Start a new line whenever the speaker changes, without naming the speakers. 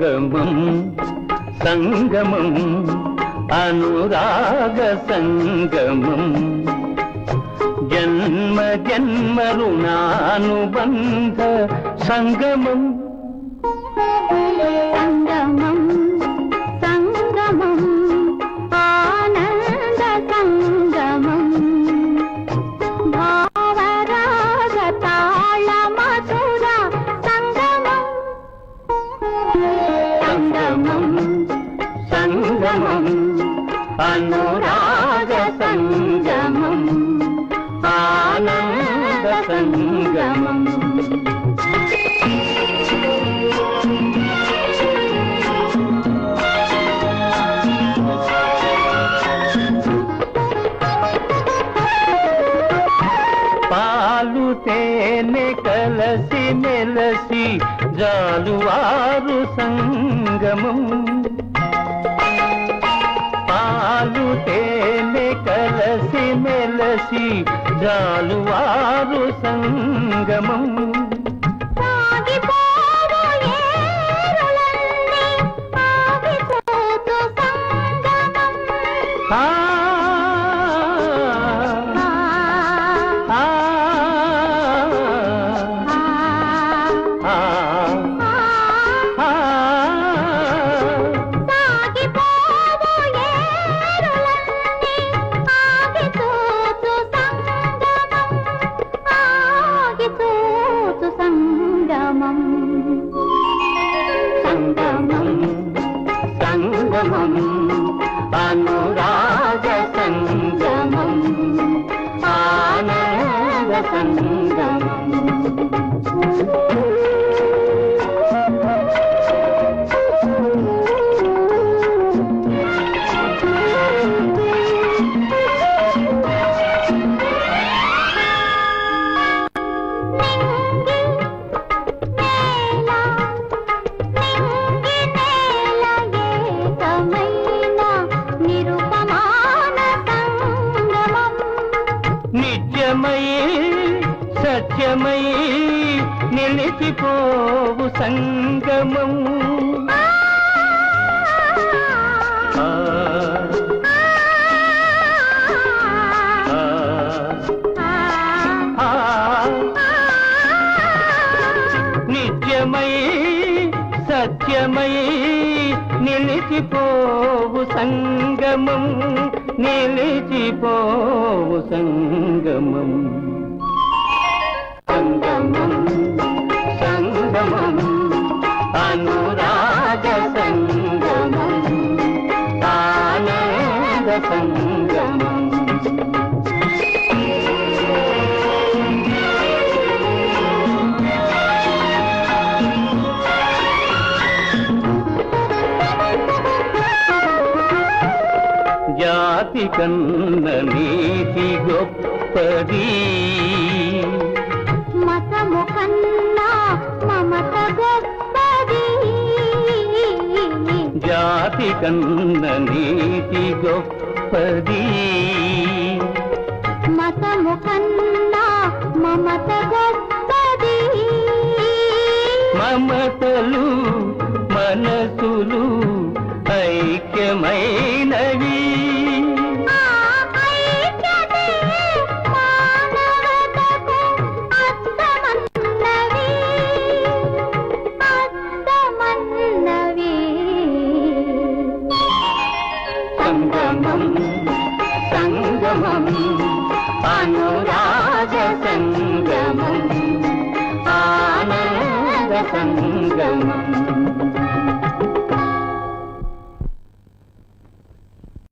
సంగమం సంగమం అనురాగ సంగమం జన్మ జన్మ రుణానుబంధ సంగమం
సంగమం సంగమం ఆనంద సంగమం సంగమం.
అనురాగ సంగమం. ఆనంద సంగమం. పాలు తేనె కలసి మెలసి జాలువారు సంగమం. తేనె కలసి మెలసి జాలువారు సంగమం. ఆ, ఆనంద సత్యమై నిలిచిపోవు సంగమం. నిత్యమై సత్యమై నిలిచిపోవు సంగమం. నిలిచిపోవు సంగమం. సంగమం సంగమం అనురాగ సంగమం ఆనంద సంగమం. జాతి కన్న నీతి గొప్పది. జాతి కన్న నీతి గొప్పది.
మతము కన్నా మమత గొప్పది.
మమతలు మనసులు ఐక్యమైనవి. సంగమం ఆనంద సంగమం